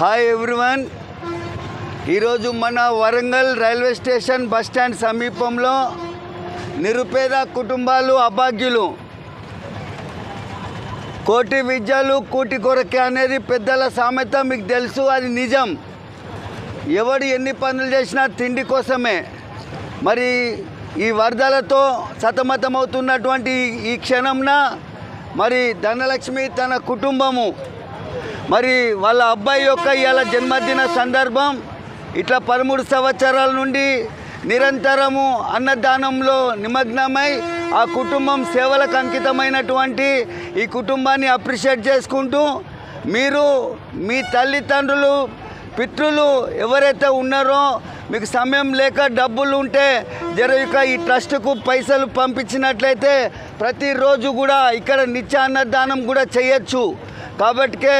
Hi everyone ఈరోజు మన Warangal railway station bus stand సమీపంలో నిరుపేద కుటుంబాలు అభాగ్యులు. కోటి విద్యలు కూటి కొరకే అనేది పెద్దల సామెత మీకు తెలుసు అది నిజం. ఎవడు ఎన్ని పనులు చేసినా తిండి కోసమే. మరి ఈ వరదలతో సతమతమవుతున్నటువంటి ఈ క్షణంన మరి ధనలక్ష్మి తన కుటుంబము మరి వాళ్ళ అబ్బాయి యొక్క ఇవాళ జన్మదిన సందర్భం ఇట్లా పదమూడు సంవత్సరాల నుండి నిరంతరము అన్నదానంలో నిమగ్నమై ఆ కుటుంబం సేవలకు అంకితమైనటువంటి ఈ కుటుంబాన్ని అప్రిషియేట్ చేసుకుంటూ మీరు మీ తల్లిదండ్రులు పితృలు ఎవరైతే ఉన్నారో మీకు సమయం లేక డబ్బులు ఉంటే జర ఇక ఈ ట్రస్ట్కు పైసలు పంపించినట్లయితే ప్రతిరోజు కూడా ఇక్కడ నిత్య అన్నదానం కూడా చేయొచ్చు. కాబట్టికే